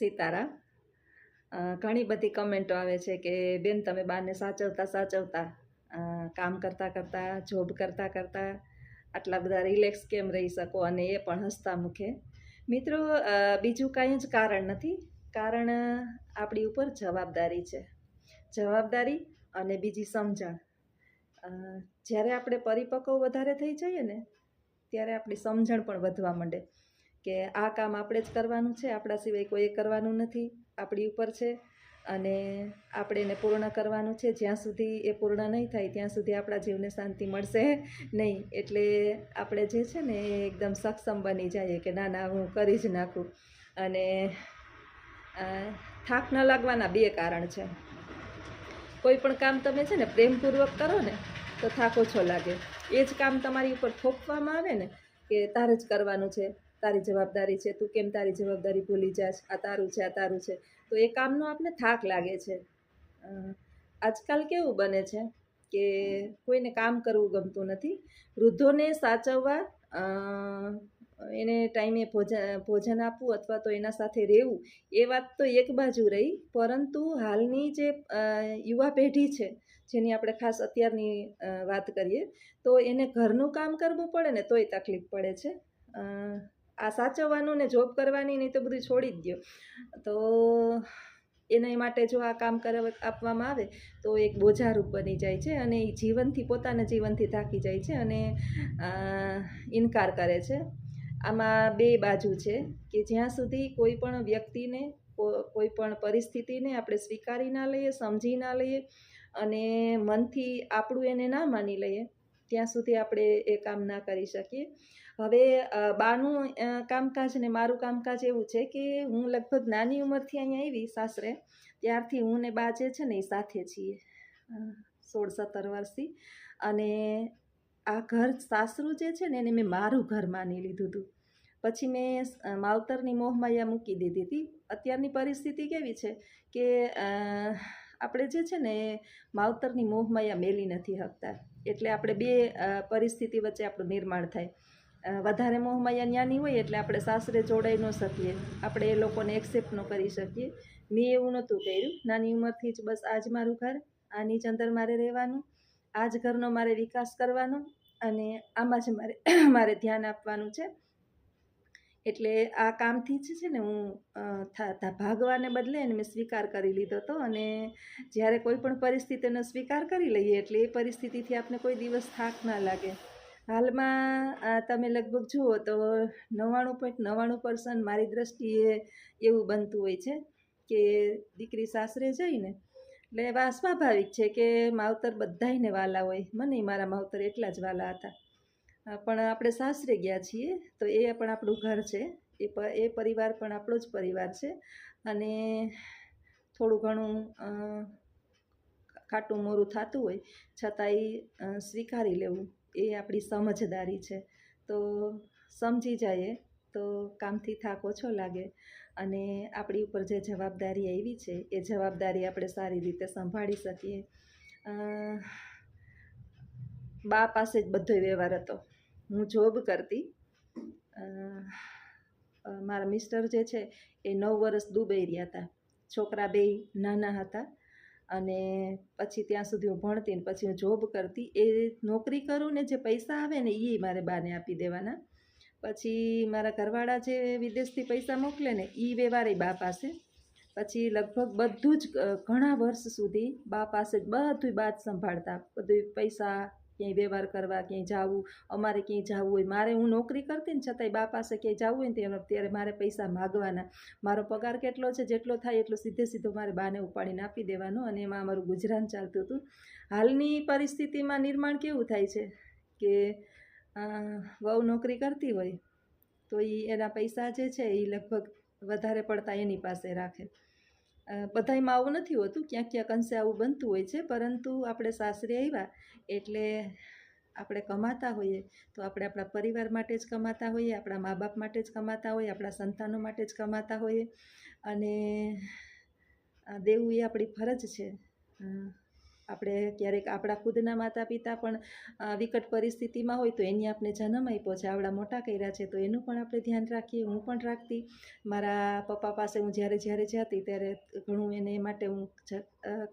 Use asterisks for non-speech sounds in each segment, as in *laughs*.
સીતારામ અ, ઘણી બધી કમેન્ટો આવે છે કે બેન તમે બાને સાચવતા સાચવતા કામ કરતાં કરતાં જોબ કરતાં કરતાં આટલા બધા રિલેક્સ કેમ રહી શકો? અને એ પણ હસતા મુખે મિત્રો બીજું કાંઈ જ કારણ નથી. કારણ આપણી ઉપર જવાબદારી છે. જવાબદારી અને બીજી સમજણ. જ્યારે આપણે પરિપક્વ વધારે થઈ જઈએ ને ત્યારે આપણી સમજણ પણ વધવા માંડે. કે આ કામ આપણે જ કરવાનું છે, આપણા સિવાય કોઈએ કરવાનું નથી, આપણી ઉપર છે. અને આપણે એને પૂર્ણ કરવાનું છે, જ્યાં સુધી એ પૂર્ણ નહીં થાય, ત્યાં સુધી આપણા જીવને શાંતિ મળશે નહીં. એટલે આપણે જે છે ને, એ એકદમ સક્ષમ બની જઈએ કે ના ના, હું કરી જ નાખું. અને થાક ન લાગવાના બે કારણ છે. કોઈ પણ કામ તમે છે ને, પ્રેમપૂર્વક કરો ને, તો થાક ઓછો લાગે. એ જ કામ તમારી ઉપર થોપવામાં આવે ને, કે તારે જ કરવાનું છે. તારી જવાબદારી છે, તું કેમ તારી જવાબદારી ભૂલી જાશ? આ તારું છે, આ તારું છે. તો એ કામનો આપણે થાક લાગે છે. આજકાલ કેવું બને છે કે કોઈને કામ કરવું ગમતું નથી. વૃદ્ધોને સાચવવા એને ટાઈમે ભોજન ભોજન આપવું અથવા તો એના સાથે રહેવું, એ વાત તો એક બાજુ રહી. પરંતુ હાલની જે યુવા પેઢી છે, જેની આપણે ખાસ અત્યારની વાત કરીએ, તો એને ઘરનું કામ કરવું પડે ને તોય તકલીફ પડે છે. આ સાચવવાનું ને જોબ કરવાની નહીં તો બધું છોડી જ દો તો એના માટે જો આ કામ કરવા, આપવામાં આવે, તો એક બોજારૂપ બની જાય છે અને એ જીવનથી, પોતાના જીવનથી થાકી જાય છે અને ઇનકાર કરે છે. આમાં બે બાજુ છે કે જ્યાં સુધી કોઈ પણ વ્યક્તિને કોઈ પણ પરિસ્થિતિને આપણે સ્વીકારી ના લઈએ, સમજી ના લઈએ અને મનથી આપણું એને ના માની લઈએ ત્યાં સુધી આપણે એ કામ ના કરી શકીએ. હવે બાનું કામકાજ ને મારું કામકાજ એવું છે કે હું લગભગ નાની ઉંમરથી અહીંયા આવી સાસરે. ત્યારથી હું ને બા જે છે ને એ સાથે છીએ સોળ સત્તર વર્ષથી. અને આ ઘર સાસરું જે છે ને એને મેં મારું ઘર માની લીધું હતું પછી મેં માવતરની મોહમાયા મૂકી દીધી હતી. અત્યારની પરિસ્થિતિ કેવી છે કે આપણે જે છે ને માવતરની મોહમાયા મેલી નથી હકતા. એટલે આપણે બે પરિસ્થિતિ વચ્ચે આપણું નિર્માણ થાય. વધારે મોહમાયા જ્ઞાની હોય એટલે આપણે સાસરે જોડાઈ ન શકીએ. આપણે એ લોકોને એક્સેપ્ટ ન કરી શકીએ. મેં એવું નહોતું કર્યું. નાની ઉંમરથી જ બસ આજ મારું ઘર, આની જ અંદર મારે રહેવાનું આ જ ઘરનો મારે વિકાસ કરવાનો અને આમાં જ મારે મારે ધ્યાન આપવાનું છે. એટલે આ કામથી જ છે ને હું ભાગવાને બદલે એને મેં સ્વીકાર કરી લીધો હતો અને જ્યારે કોઈ પણ પરિસ્થિતિનો સ્વીકાર કરી લઈએ એટલે એ પરિસ્થિતિથી આપને કોઈ દિવસ થાક ના લાગે. હાલમાં તમે લગભગ જુઓ તો નવ્વાણું પોઈન્ટ નવ્વાણું પર્સન્ટ મારી દ્રષ્ટિએ એવું બનતું હોય છે કે દીકરી સાસરે જઈને, એટલે એવા સ્વાભાવિક છે કે માવતર બધાયને વાલા હોય. મને મારા માવતર એટલા જ વાલા હતા. પણ આપણે સાસરે ગયા છીએ, તો એ પણ આપણું ઘર છે. એ એ પરિવાર પણ આપણો જ પરિવાર છે. અને થોડું ઘણું ખાટું મોરું થતું હોય, છતાંય એ સ્વીકારી લેવું. એ આપણી સમજદારી છે. તો સમજી જઈએ, તો કામથી થાક ઓછો લાગે. અને આપણી ઉપર જે જવાબદારી આવી છે, એ જવાબદારી આપણે સારી રીતે સંભાળી શકીએ. બા પાસે જ બધો વ્યવહાર હતો. હું જોબ કરતી. મારા મિસ્ટર જે છે એ નવ વર્ષ દુબઈ રહ્યા હતા. છોકરા બેય નાના હતા અને પછી ત્યાં સુધી હું ભણતી ને પછી હું જોબ કરતી. એ નોકરી કરું ને જે પૈસા આવે ને એ મારે બાને આપી દેવાના. પછી મારા ઘરવાળા જે વિદેશથી પૈસા મોકલે ને એ વ્યવહારે બા પાસે. પછી લગભગ બધું જ ઘણા વર્ષ સુધી બા પાસે જ બધું બાદ સંભાળતા. બધું પૈસા ક્યાંય વ્યવહાર કરવા, ક્યાંય જવું, અમારે ક્યાંય જવું હોય. મારે હું નોકરી કરતી ને છતાંય બા પાસે ક્યાંય જવું હોય ને ત્યારે ત્યારે મારે પૈસા માગવાના. મારો પગાર કેટલો છે, જેટલો થાય એટલો સીધે સીધો મારે બાને ઉપાડીને આપી દેવાનો અને એમાં અમારું ગુજરાન ચાલતું હતું. હાલની પરિસ્થિતિમાં નિર્માણ કેવું થાય છે? કે વહુ નોકરી કરતી હોય તો એ એના પૈસા જે છે એ લગભગ વધારે પડતા એની પાસે રાખે. બધાયમાં આવું નથી હોતું. ક્યાંક ક્યાંક અંશે આવું બનતું હોય છે, પરંતુ આપણે સાસરે આવ્યા એટલે આપણે કમાતા હોઈએ. તો આપણે આપણા પરિવાર માટે જ કમાતા હોઈએ, આપણા મા બાપ માટે જ કમાતા હોઈએ, આપણા સંતાનો માટે જ કમાતા હોઈએ. અને દેવું એ આપણી ફરજ છે. આપણે ક્યારેક આપણા ખુદના માતા પિતા પણ વિકટ પરિસ્થિતિમાં હોય તો એની આપણે જન્મ આપ્યો છે, આવડા મોટા કર્યા છે, તો એનું પણ આપણે ધ્યાન રાખીએ, હું પણ રાખતી. મારા પપ્પા પાસે હું જ્યારે જ્યારે જતી ત્યારે ઘણું એને એ માટે હું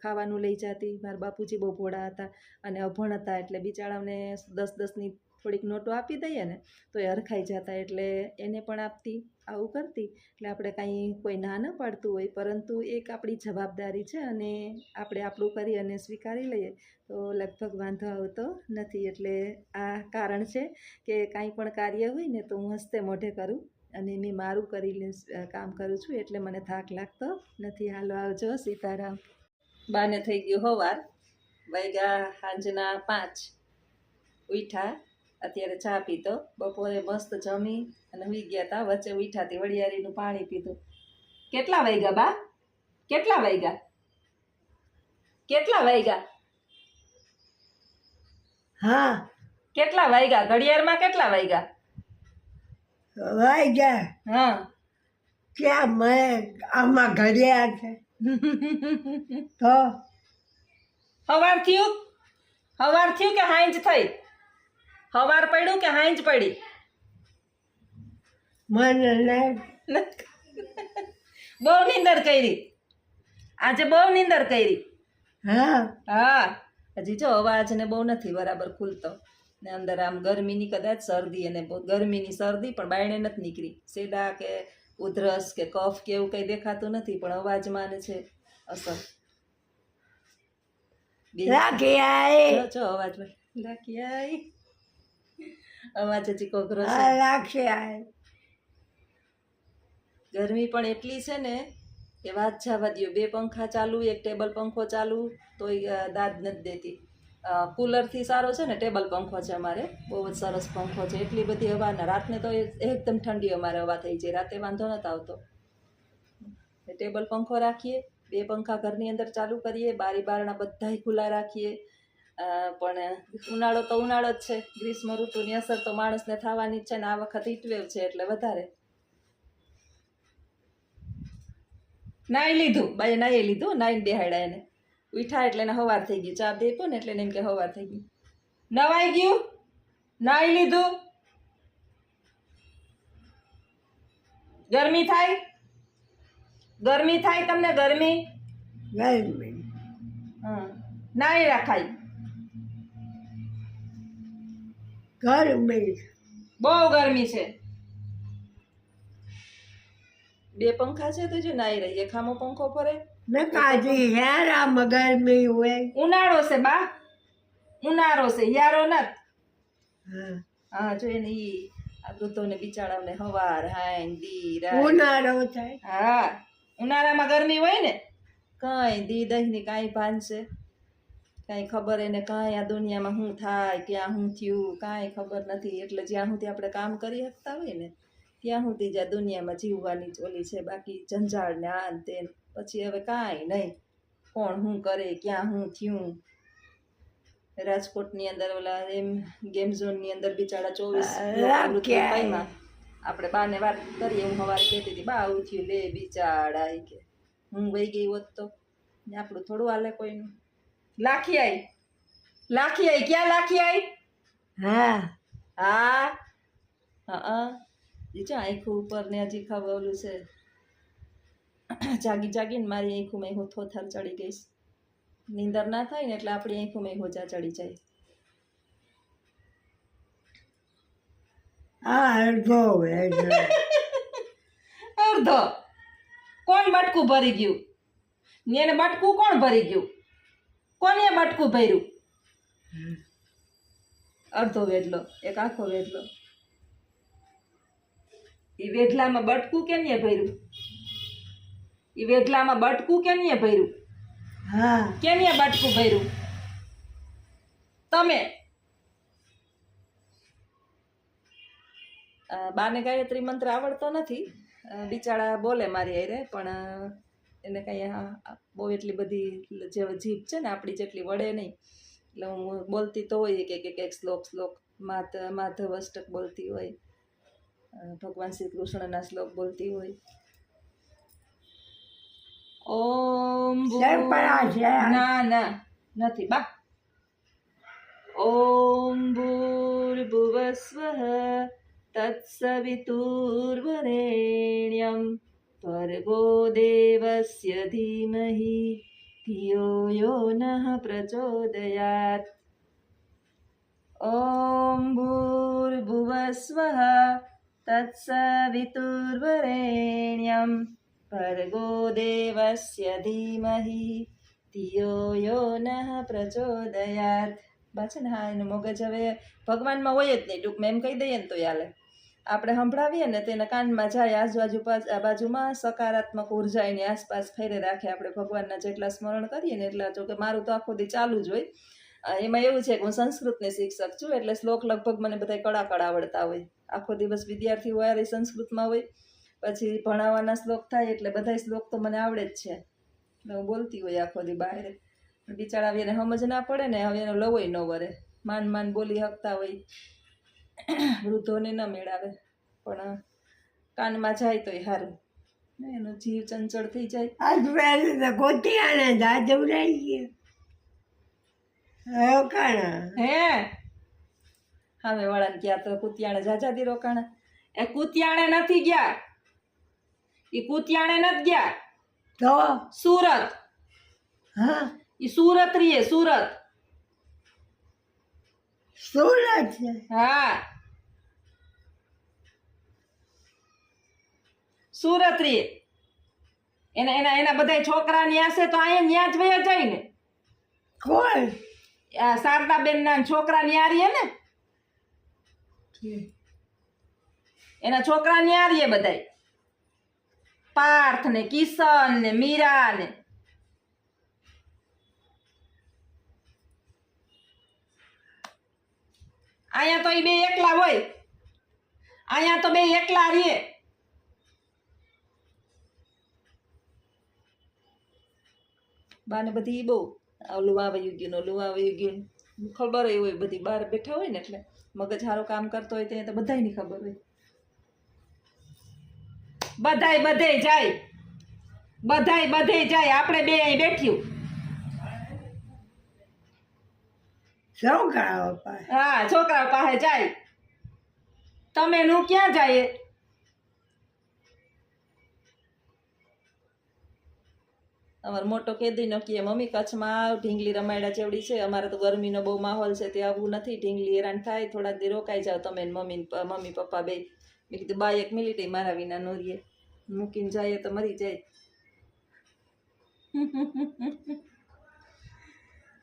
ખાવાનું લઈ જતી. મારા બાપુજી બહુ ભોળા હતા અને અભણ હતા એટલે બિચારાઓને દસ દસની થોડીક નોટો આપી દઈએ ને, તો એ હરખાઈ જતા એટલે એને પણ આપતી, આવું કરતી. એટલે આપણે કાંઈ કોઈ ના ન પાડતું હોય, પરંતુ એક આપણી જવાબદારી છે અને આપણે આપણું કરી અને સ્વીકારી લઈએ. તો લગભગ વાંધો આવતો નથી, એટલે આ કારણ છે કે કાંઈ પણ કાર્ય હોય ને, તો હું હસ્તે મોઢે કરું અને મેં મારું કરીને કામ કરું છું, એટલે મને થાક લાગતો નથી. હાલો, આવજો, સીતારામ. બાને થઈ ગયું હવાર. વૈગા સાંજના પાંચ. ઉઠ્યા અત્યારે ચા પીધો. બપોરે મસ્ત જમી અને હુઈ ગયા તા. વચ્ચે ઉઠાતી વડિયારીનું પાણી પીધું. કેટલા વાગ્યા બા? કેટલા વાગ્યા? કેટલા વાગ્યા? હા. કેટલા વાગ્યા? ઘડિયાળમાં કેટલા વાગ્યા? વાઈ ગયા હા. ક્યાં મેં? આમાં ઘડિયાળ છે. *laughs* તો? હવાર થયું? હવાર થયું કે હાંજ થઈ? હવાર પડ્યું કે હાંજ પડી? મને બહુ નિંદર કરી. આજે બહુ નિંદર કરી. હા. હા. હજી જો અવાજ ને બહુ નથી બરાબર ખુલતો. ને અંદર આમ ગરમીની કદાચ શરદી અને ગરમીની શરદી પણ બાયણે નથી નીકળી. સેડા કે ઉધરસ કે કફ કે એવું કંઈ દેખાતું નથી પણ અવાજમાં ને છે અસર. રાખી આઈ જો અવાજમાં રાખી લાખી અવાજ હજી કોકરો છે ગરમી પણ એટલી છે ને કે વાત જવા દ્યો. બે પંખા ચાલુ એક ટેબલ પંખો ચાલુ તોય અ, દાદ નથી દેતી. કુલરથી સારો છે ને ટેબલ પંખો છે અમારે. બહુ જ સરસ પંખો છે. એટલી બધી હવા ને રાતને તો એકદમ ઠંડી અમારે હવા થઈ જાય રાતે વાંધો નથી આવતો. ટેબલ પંખો રાખીએ બે પંખા ઘરની અંદર ચાલુ કરીએ બારી બારણા બધાય ખુલ્લા રાખીએ. પણ ઉનાળો તો ઉનાળો જ છે. ગ્રીષ્મ ઋતુની અસર તો માણસને થવાની જ છે ને આ વખત હીટવેવ છે એટલે વધારે. નાઈ લીધું. બાઈ નાઈ લીધું નાઈને બેહાડ્યા એને. ઉઠા એટલે એને હવાર થઈ ગયું ચા દેતો ને એટલે એને એમ કે હવાર થઈ ગયું નવાઈ ગયું? નાઈ લીધું? ગરમી થાય? ગરમી થાય તમને ગરમી? હમ. નાઈ રાખાય. ગરમી. બહુ ગરમી છે. બે પંખા છે તો જો નાઈ રહીએ ખામો પંખો ફરે. મેં કાજી હેરા મગર ગરમી હોય. ઉનાળો છે બા. ઉનાળો છે. યારો ના હા. જો એને ઈ આ વૃદ્ધોને બિચારાઓને હવાર હાઈન દી રાત ઉનાળો થાય. હા. ઉનાળામાં ગરમી હોય ને? કઈ દી દહીની કાંઈ ભાન છે. કાંઈ ખબર એને કાંઈ આ દુનિયામાં શું થાય ક્યાં શું થયું કાંઈ ખબર નથી. એટલે જ્યાં સુધી આપણે કામ કરી શકતા હોય ને ત્યાં સુધી જ આ દુનિયામાં જીવવાની જ ઓલી છે બાકી જંજાળ ને આ તે પછી હવે કાંઈ નહીં. કોણ શું કરે ક્યાં શું થયું? રાજકોટની અંદર ઓલા એમ ગેમ ઝોનની અંદર બિચારા ચોવીસ આપણે બાને વાત કરીએ હું સવારે કહેતી હતી બા આવું થયું લે બિચારા. કે હું વહી ગઈ હોત તો. ને આપણું થોડું હાલે કોઈનું. લાખી આઈ. લાખી આઈ. ક્યાં લાખી આઈ? હા. હા. હા એ છે આંખું ઉપર ને હજી ખબર ઓલું છે. જાગી જાગીને મારી આંખું હું થોથર ચડી ગઈશ. નીંદર ના થાય ને એટલે આપણી મેં હોજા ચડી જાય. અડધો. અડધો. કોણ બટકું ભરી ગયું? ને એને બટકું કોણ ભરી ગયું? કોને મટકું ભર્યું? અડધો વેઢલો એક આખો વેઢલો એ વેઢલામાં બટકું કેને ભર્યું? એ વેઢલામાં બટકું કેને ભર્યું? હા. કેને બટકું ભર્યું? તમે? બાને ગાયત્રી મંત્ર આવડતો નથી. બિચારા બોલે મારી હારે પણ એને કાંઈ બહુ એટલી બધી જે જીભ છે ને આપણી જેટલી વળે નહીં. એટલે હું બોલતી તો હોય કે એક શ્લોક શ્લોક માધ માધવ અષ્ટક બોલતી હોય. ભગવાન શ્રી કૃષ્ણના શ્લોક બોલતી હોય. ઓમ. ના ના નથી બા. ઓમ ભૂર્ભુવસ્વ તત્સવિતુર્વરેણ્યમ. ભર્ગો દેવસ્ય ધીમહિ ધિયો યો નઃ પ્રચોદયાત ॐ भूर्भुवस्वः तत्सवितुर्वरेण्यं भर्गो देवस्य धीमहि ધિયો યો નઃ પ્રચોદયાત બાછન હા એનું મગજ હવે ભગવાનમાં હોય જ નહીં ટૂંકમાં એમ કહી દઈએ ને તો ચાલે આપણે સંભળાવીએ ને તેના કાનમાં જાય આજુબાજુ બાજુમાં સકારાત્મક ઊર્જા આસપાસ ફેરે રાખે. આપણે ભગવાનના જેટલા સ્મરણ કરીએ ને એટલા જો કે મારું તો આખો દી ચાલુ જ હોય. એમાં એવું છે કે હું સંસ્કૃતની શિક્ષક છું, એટલે શ્લોક લગભગ મને બધા કડા કડા આવડતા હોય. આખો દિવસ વિદ્યાર્થીઓ હોય સંસ્કૃતમાં હોય, પછી ભણાવવાના શ્લોક થાય એટલે બધા શ્લોક તો મને આવડે જ છે. હું બોલતી હોય આખો દી બહાર. બિચારા એને સમજ ના પડે ને, હવે એનો લવોય ન વરે. માન માન બોલી શકતા હોય. *coughs* વૃદ્ધોને ન મેળાવે પણ કાનમાં જાય તોય સારું એનો જીવ ચંચળ થઈ જાય. તો ગોતી આને દાદુ રહી ગયો. રોકાણા? હે? સામે વાળાને ગયા તો કુતિયાણે જાજાદી રોકાણા. એ કુતિયાણે નથી ગયા. એ કુતિયાણે નથી ગયા. તો? સુરત. હા? એ સુરત રીએ સુરત. સુરત હા. સુરત રે એના એના એના બધા છોકરા ન્યા છે તો અહીંયા ન્યા જ વયા જાય ને. કોણ? આ શારદાબેન ના છોકરા ન્યા રીએ ને. એના છોકરા ન્યા રીએ બધાય. પાર્થ ને કિશન ને મીરા ને અહીંયા તો એ બે એકલા હોય. અહીંયા તો બે એકલા રીએ. બાને બધી બહુ ઓલું આવ્યું ગયું ઓલું આવ્યું ગયું ખબર હોય બધી બહાર બેઠા હોય ને એટલે મગજ સારું કામ કરતો હોય તો એ તો બધાયની ખબર હોય. બધાય બધે જાય. બધાય બધે જાય. આપણે બે અહીં બેઠ્યું. છોકરાઓ પાસે હા છોકરા પાસે જાય. તમે નું ક્યાં જાય? અમારો મોટો કેદી નો કે મમ્મી, કચ્છમાં આવ ઢીંગલી રમાયડા ચેવડી છે. અમારે તો ગરમીનો બહુ માહોલ છે તે આવવું નથી. ઢીંગલી હેરાન થાય, થોડાક દી રોકાઈ જાવ તમે મમ્મી મમ્મી, પપ્પા બે. મેં કીધું બાય એક મિનિટ મારા વિના નો રહીએ મૂકીને જઈએ તો મરી જાય.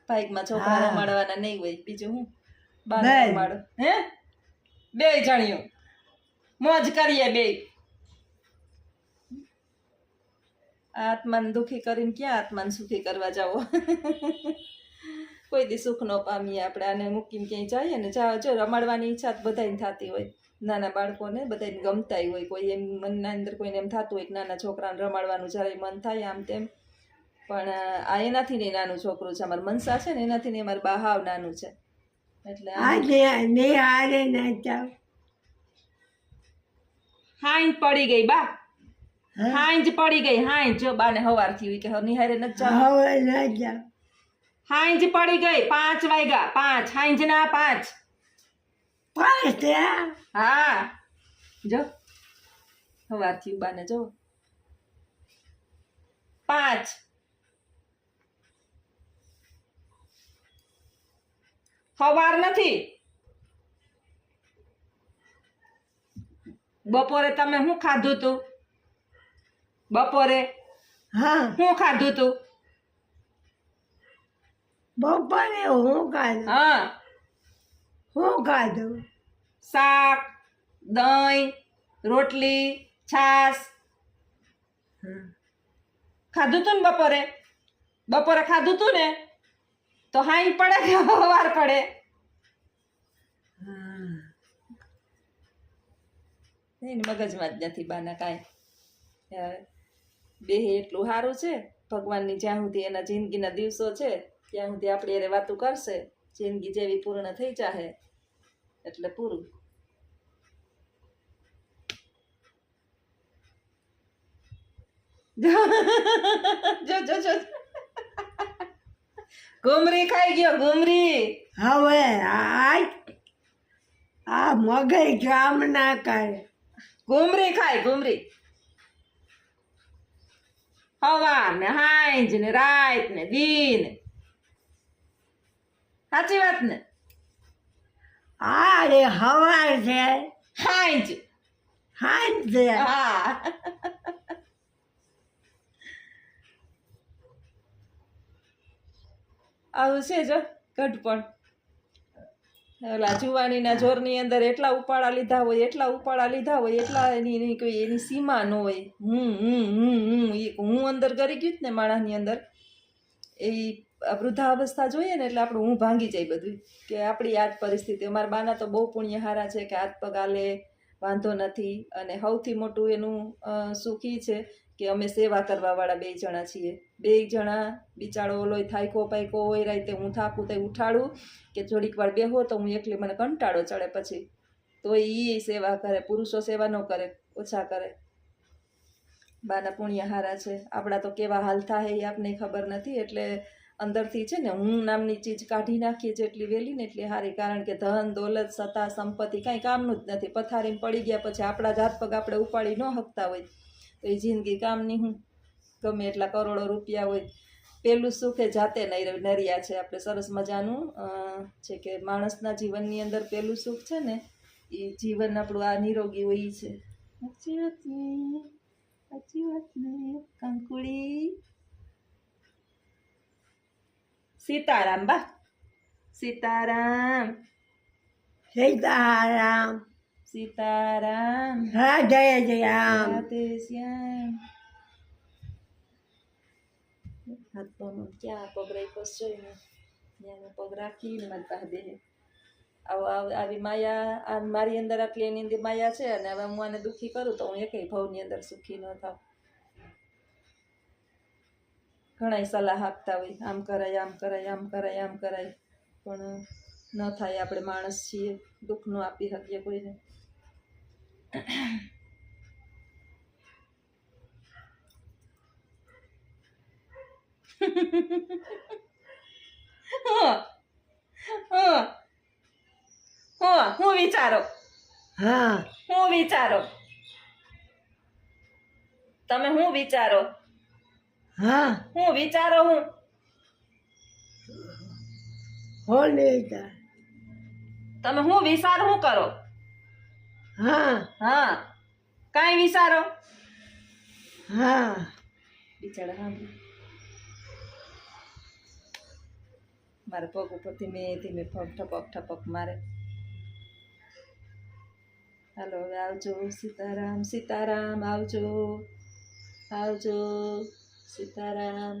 બાઇકમાં છોકરા. રમાડવાના નહીં હોય બીજું હું? બાર. રમાડો. હે? બે જણીઓ. મોજ કરીએ બે. આત્માને દુખી કરીને ક્યાં આત્માને સુખી કરવા જાઓ? *laughs* કોઈ દી સુખ ન પામીએ આપણે આને મૂકીને ક્યાંય જઈએ ને જાઓ. જો રમાડવાની ઈચ્છા તો બધાને થતી હોય. નાના બાળકોને બધાને ગમતાય હોય. કોઈ એમ મનના અંદર કોઈને એમ થતું હોય કે નાના છોકરાને રમાડવાનું જ્યારે મન થાય આમ તેમ. પણ આ એનાથી ને નાનું છોકરું છે અમારું મનસા છે ને એનાથી ને અમારું બહાવ નાનું છે. એટલે ને ના હાંજ પડી ગઈ બા? હાંજ પડી ગઈ હાંજ. જો બાને હવારથી હોય કે હવે નિહારે ન ના જાવ હાંજ પડી ગઈ પાંચ વાગ્યા પાંચ. હાંજના પાંચ. પાંચ થયા? હા. જો. હવારથી બાને જો. પાંચ. સવાર નથી. બપોરે તમે શું ખાધું તું? બપોરે? હા. શું ખાધું તું? બપોરે હું ખાધું? હા. હું ખાધું? શાક દહીં રોટલી છાશ. ખાધું તું ને બપોરે? બપોરે ખાધું તું ને? તો હાઈ પડે કે વાર પડે? હા. એની મગજમાં જ નથી બાના કાંઈ. બે એટલું સારું છે. ભગવાનની જ્યાં સુધી એના જિંદગીના દિવસો છે, ત્યાં સુધી આપણે એને વાતું કરશે. જિંદગી જેવી પૂર્ણ થઈ જાહે. એટલે પૂરું. *laughs* જો જો જો. ઘૂમરી ખાઈ ગયો ઘૂમરી હવે આ આ મગજ કામ ના કરે ઘૂમરી ખાય ઘૂમરી હવાર ને હાંજ ને રાત ને દી ને સાચી વાત ને? આરે રે હવાર છે. હાંજ. હાંજ છે. હા. આવું છે જો ઘટપણ ઓલા જુવાનીના જોરની અંદર એટલા ઉપાડા લીધા હોય, એટલા ઉપાડા લીધા હોય, એટલા એની કોઈ એની સીમા ન હોય. હું હું હું હું, એ હું અંદર કરી ગયું ને માણસની અંદર. એ વૃદ્ધાવસ્થા જોઈએ ને એટલે આપણું હું ભાંગી જાય બધું. કે આપણી આ પરિસ્થિતિ. અમારા બાના તો બહુ પુણ્ય હારા છે કે હાથ પગ આલે વાંધો નથી. અને સૌથી મોટું એનું સુખી છે કે અમે સેવા કરવાવાળા બે જણા છીએ. બે જણા બિચારો ઓલોય થાયકો પાયકો હોય, રાતે હું થાકું તે ઉઠાડું કે થોડીક વાર બેહો તો હું એકલી, મને કંટાળો ચડે પછી. તો એ સેવા કરે, પુરુષો સેવા ન કરે, ઓછા કરે. બાના પુણ્ય હારા છે. આપણા તો કેવા હાલ થાય એ આપને ખબર નથી, એટલે અંદરથી છે ને હું નામની ચીજ કાઢી નાખીએ જેટલી વહેલી ને એટલી સારી કારણ કે ધન, દોલત, સત્તા, સંપત્તિ કાંઈ કામનું જ નથી. પથારીમાં પડી ગયા પછી આપણા જાત પગ આપણે ઉપાડી ન શકતા હોય. તો એ જિંદગી કામની હું ગમે એટલા કરોડો રૂપિયા હોય પેલું સુખ એ જાતે નર- નર્યા છે. આપણે સરસ મજાનું છે કે માણસના જીવનની અંદર પેલું સુખ છે ને એ જીવન આપણું આ નિરોગી હોય છે. સાચી વાત ને સાચી વાત ને કંકુડી સીતારામ બા. સીતારામ. સીતારામ. સીતારામ. હા જય જયા શ્યામ. હાથ પગમાં ક્યાં પગ રાખ્યો છે જોઈને ત્યાં પગ રાખીને મારી પાસે આવ- આવી માયા આ મારી અંદર આટલી એની અંદર માયા છે અને હવે હું આને દુઃખી કરું તો હું એકેય ભાવની અંદર સુખી ન થાવ ઘણાય સલાહ આપતા હોય આમ કરાય આમ કરાય આમ કરાય આમ કરાય પણ ન થાય આપણે માણસ છીએ દુઃખ ન આપી શકીએ કોઈને હા હા હા હું વિચારો હા હું વિચારો તમે હું વિચારો હા હું વિચારો હું હોલીતા તમે હું વિચાર હું કરો હા હા કાંઈ વિચારો હા બિચારા હા મારા પગ ઉપર ધીમે ધીમે પગ ઠપક ઠપક મારે. હાલો, હવે આવજો સીતારામ સીતારામ આવજો આવજો, સીતારામ.